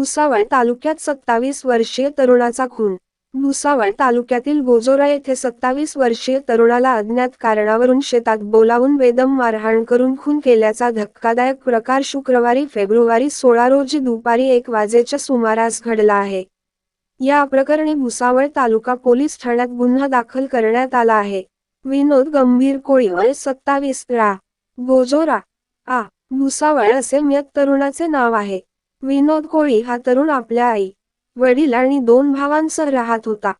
भुसावळ तालुक्यात सत्तावीस वर्षीय तरुणाचा खून. भुसावळ तालुक्यातील गोजोरा येथे सत्तावीस वर्षीय तरुणाला अज्ञात कारणावरून शेतात बोलावून बेदम मारहाण करून खून केल्याचा धक्कादायक प्रकार शुक्रवारी फेब्रुवारी सोळा रोजी दुपारी एक वाजेच्या सुमारास घडला आहे. या प्रकरणी भुसावळ तालुका पोलीस ठाण्यात गुन्हा दाखल करण्यात आला आहे. विनोद गंभीर कोळी वय सत्तावीस रा. गोजोरा. आ. भुसावळ असे मयत तरुणाचे नाव आहे. विनोद कोळी हा तरुण आपल्या आई वडील आणि दोन भावांसह राहत होता.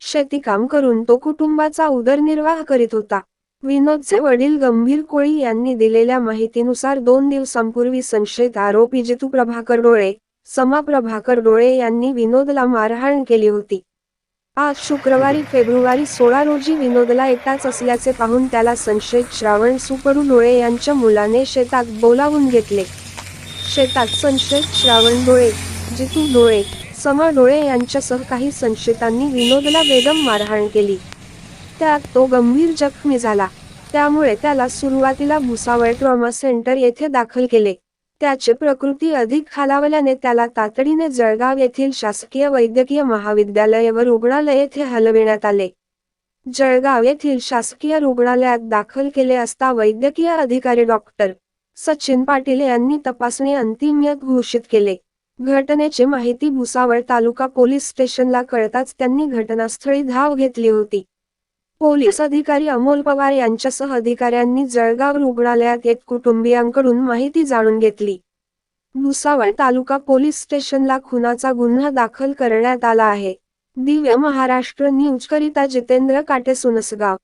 शेतीकाम करून तो कुटुंबाचा उदरनिर्वाह करीत होता. विनोदचे वडील गंभीर कोळी यांनी दिलेल्या माहितीनुसार दोन दिवसांपूर्वी संशयित आरोपी जितू प्रभाकर डोळे समा प्रभाकर डोळे यांनी विनोदला मारहाण केली होती. आज शुक्रवारी फेब्रुवारी सोळा रोजी विनोदला एकटाच असल्याचे पाहून त्याला संशयित श्रावण सुकडू डोळे यांच्या मुलाने शेतात बोलावून घेतले. शेतात संशयित श्रावण डोळे जितू डोळे समा डोळे यांच्यासह काही संशयितांनी विनोदला बेदम मारहाण केली. त्यात तो गंभीर जखमी झाला. त्यामुळे त्याला सुरुवातीला भुसावळ ट्रॉमा सेंटर येथे दाखल केले. त्याची प्रकृती अधिक खालावल्याने त्याला तातडीने जळगाव येथील शासकीय वैद्यकीय महाविद्यालय व रुग्णालय येथे हलविण्यात आले. जळगाव येथील शासकीय रुग्णालयात दाखल केले असता वैद्यकीय अधिकारी डॉक्टर सचिन पाटील यांनी तपासणी अंतिम घोषित केले. घटनेची माहिती भुसावळ तालुका पोलीस स्टेशनला कळताच त्यांनी घटनास्थळी धाव घेतली होती. पोलीस अधिकारी अमोल पवार यांच्यासह अधिकाऱ्यांनी जळगाव रुग्णालयात एक कुटुंबियांकडून माहिती जाणून घेतली. भुसावळ तालुका पोलीस स्टेशनला खुनाचा गुन्हा दाखल करण्यात आला आहे. दिव्य महाराष्ट्र न्यूज करिता जितेंद्र काटे सुनसगाव.